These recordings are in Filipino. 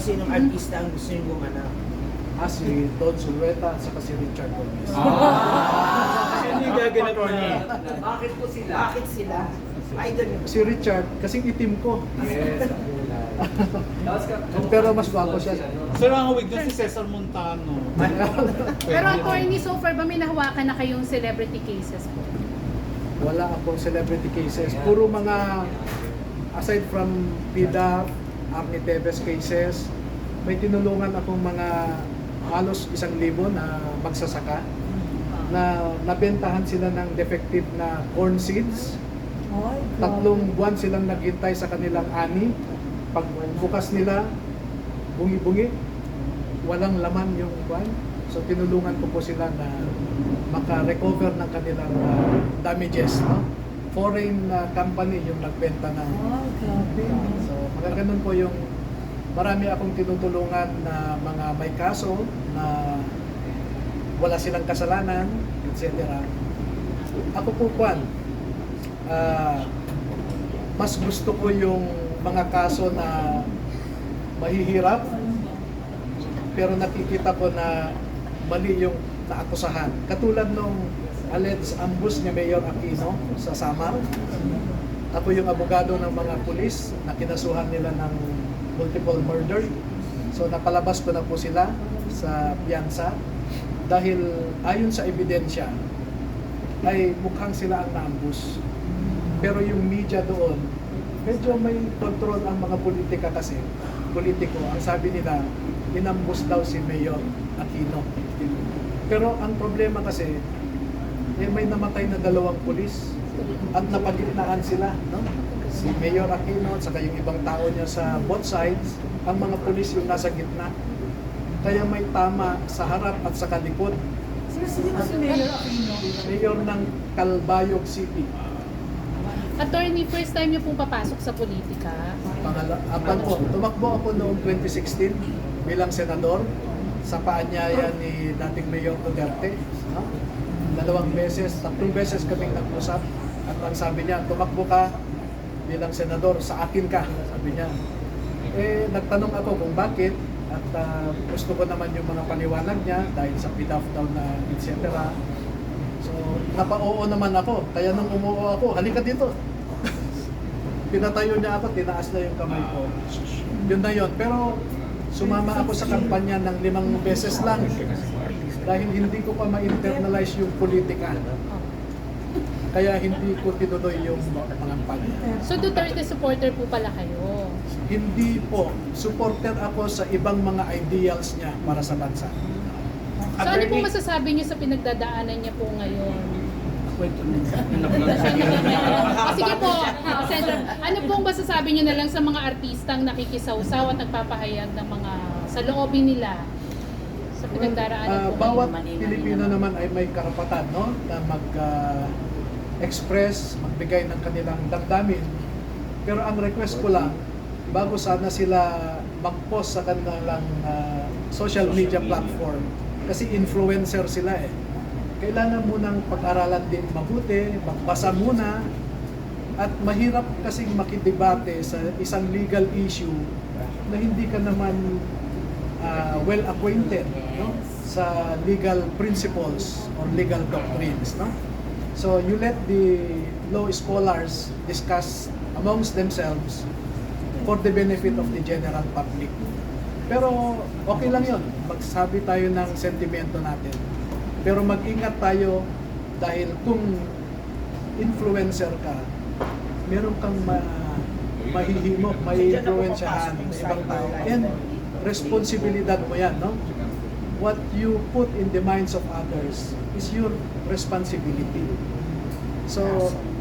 kung sinong artista ang gusto nyo gumanap. Ah, si Don Zulueta at saka si Richard Gomez. Ah. Yung gaganap na? Bakit po sila? Bakit sila? Idol nyo. Si Richard, kasing itim ko. Yes, ang kulay. Tapos ka- Pero mas gwapo siya. Sir, ang hawig doon si Cesar Montano. Pero attorney, so far ba may nahawakan na kayong celebrity cases po? Wala akong celebrity cases. Puro mga, aside from PIDA, Arnie Tevez cases, may tinulungan akong mga halos isang libo na magsasaka na nabentahan sila ng defective na corn seeds. Tatlong buwan silang naghintay sa kanilang ani. Pag bukas nila, bungi-bungi, walang laman yung buwan. So tinulungan ko po sila na maka-recover ng kanilang uh, damages. No? Foreign uh, company yung nagbenta ng... So mga ganun po yung marami akong tinutulungan na mga may kaso na wala silang kasalanan, etc. Ako po, Kwan, ah, mas gusto ko yung mga kaso na mahihirap pero nakikita ko na mali yung naakusahan. Katulad nung alleged ambush ni Mayor Aquino sa Samar. Ako yung abogado ng mga pulis na kinasuhan nila ng multiple murder. So napalabas ko na po sila sa piyansa dahil ayon sa ebidensya ay mukhang sila ang na-ambush. Pero yung media doon, medyo may control ang mga politika kasi. Politiko, ang sabi nila, inambus daw si Mayor Aquino. Pero ang problema kasi, eh, may namatay na dalawang pulis at napagitnaan sila. No? Si Mayor Aquino at saka yung ibang tao niya sa both sides, ang mga pulis yung nasa gitna. Kaya may tama sa harap at sa kalikod. Mayor ng Calbayog City. Attorney, first time niyo pong papasok sa politika. Pangala, apan po, tumakbo ako noong 2016 bilang senador sa paanyaya ni dating Mayor Duterte. Dalawang beses, tatlong beses kaming nag-usap at ang sabi niya, tumakbo ka bilang senador, sa akin ka, sabi niya. Eh, nagtanong ako kung bakit at ah, gusto ko naman yung mga paliwanag niya dahil sa PDAF daw na etc. So, napa-oo naman ako. Kaya nung umuo ako, halika dito. Pinatayo niya ako, tinaas na yung kamay ko. Yun na yun. Pero sumama ako sa kampanya ng limang beses lang dahil hindi ko pa ma-internalize yung politika. Kaya hindi ko tinuloy yung pangampanya. So Duterte supporter po pala kayo. Hindi po. Supporter ako sa ibang mga ideals niya para sa bansa. So ano po masasabi niyo sa pinagdadaanan niya po ngayon? Ah, sige po, ah, Senator, ano pong masasabi niyo na lang sa mga artistang nakikisawsaw at nagpapahayag ng mga sa loobin nila sa pinagdaraanan po bawat? Pilipino naman ay may karapatan no na mag ah, express, magbigay ng kanilang damdamin. Pero ang request ko lang, bago sana sila mag-post sa kanilang ah, social media platform, kasi influencer sila eh. Kailangan munang pag-aralan din mabuti, magbasa muna, at mahirap kasing makidebate sa isang legal issue na hindi ka naman uh, well acquainted no sa legal principles or legal doctrines no? So you let the law scholars discuss amongst themselves for the benefit of the general public. Pero okay lang yon magsabi tayo ng sentimento natin. Pero mag-ingat tayo dahil kung influencer ka meron kang ma mahihimo, may influensyahan ng ibang tao. And responsibilidad mo yan, no? What you put in the minds of others is your responsibility. So,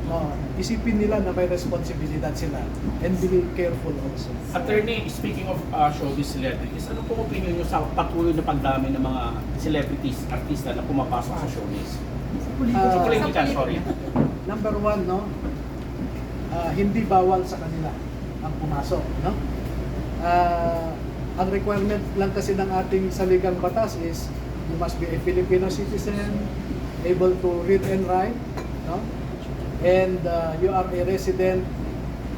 oh, isipin nila na may responsibilidad sila and be careful also. Attorney, speaking of uh, showbiz celebrities, ano pong opinion nyo sa patuloy na pagdami ng mga celebrities, artista na pumapasok sa showbiz? Sa politika, sorry. number one, no? ah, hindi bawal sa kanila ang pumasok, no? Ah, ang requirement lang kasi ng ating saligang batas is you must be a Filipino citizen, able to read and write, no? and uh, you are a resident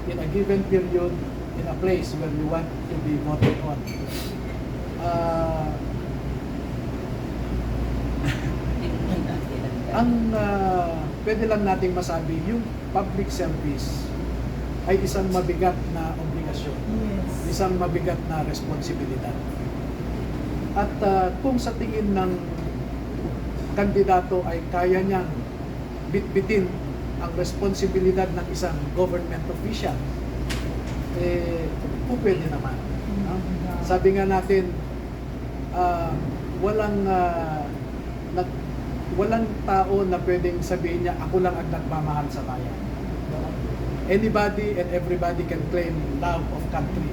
in a given period in a place where you want to be voted on. Uh, ang uh, pwede lang nating masabi, yung public service ay isang mabigat na Isang mabigat na responsibilidad. At ah, kung sa tingin ng kandidato ay kaya niyang bitbitin ang responsibilidad ng isang government official, eh, po pwede naman. no? Sabi nga natin, ah, walang ah, nag, walang tao na pwedeng sabihin niya, ako lang ang nagmamahal sa bayan. Anybody and everybody can claim love of country.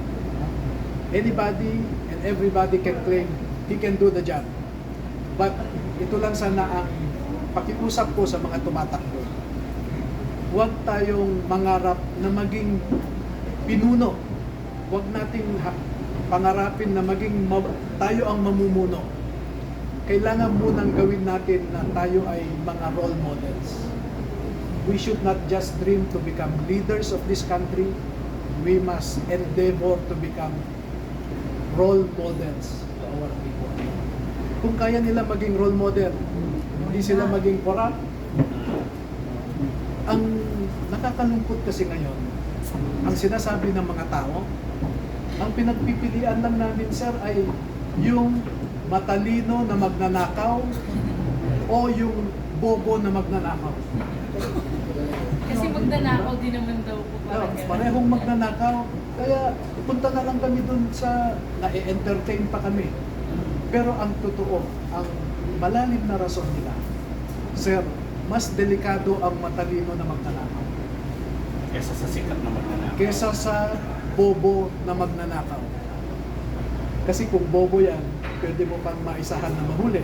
Anybody and everybody can claim he can do the job. But ito lang sana ang pakiusap ko sa mga tumatakbo. Huwag tayong mangarap na maging pinuno. Huwag nating pangarapin na maging ma- tayo ang mamumuno. Kailangan munang gawin natin na tayo ay mga role models. We should not just dream to become leaders of this country. We must endeavor to become role models to our people. Kung kaya nila maging role model, hindi sila maging corrupt, ang nakakalungkot kasi ngayon, ang sinasabi ng mga tao, ang pinagpipilian lang namin sir ay yung matalino na magnanakaw o yung bobo na magnanakaw. Kasi magnanakaw din naman daw po No, parehong magnanakaw. Kaya punta na lang kami dun sa na-entertain pa kami. Pero ang totoo, ang malalim na rason nila, Sir, mas delikado ang matalino na magnanakaw Kesa sa sikat na magnanakaw. kesa sa bobo na magnanakaw. Kasi kung bobo yan, pwede mo pang maisahan na mahuli.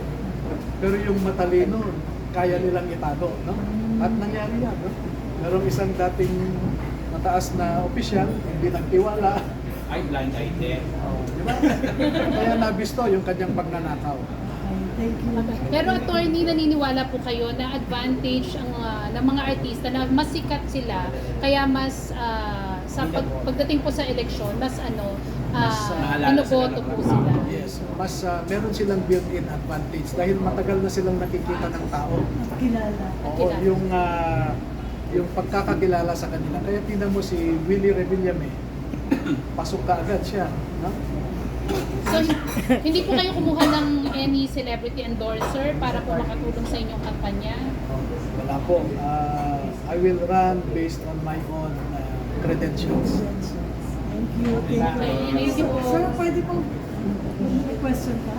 Pero yung matalino, kaya nilang itago. No? At nangyari yan. No? Merong isang dating mataas na opisyal, hindi nagtiwala. Ay, blind item. Oh, di ba? Kaya nabisto yung kanyang pagnanakaw. Pero attorney, naniniwala po kayo na advantage ang ah, ng mga artista na mas sikat sila, kaya mas ah, sa pag, pagdating po sa eleksyon, mas ano, Mas, uh, ah, sila binoboto ng po sila. Yes, mas ah, meron silang built-in advantage dahil matagal na silang nakikita ng tao. Kilala. Oo, Kilala. yung ah, yung pagkakakilala sa kanila. Kaya tingnan mo si Willie Revillame, pasok ka agad siya. No? So, hindi po kayo kumuha ng any celebrity endorser para po makatulong sa inyong kampanya? Wala po. Ah, I will run based on my own ah, credentials. Thank you. Thank you. Thank you po. Sir, pwede pong may question ka?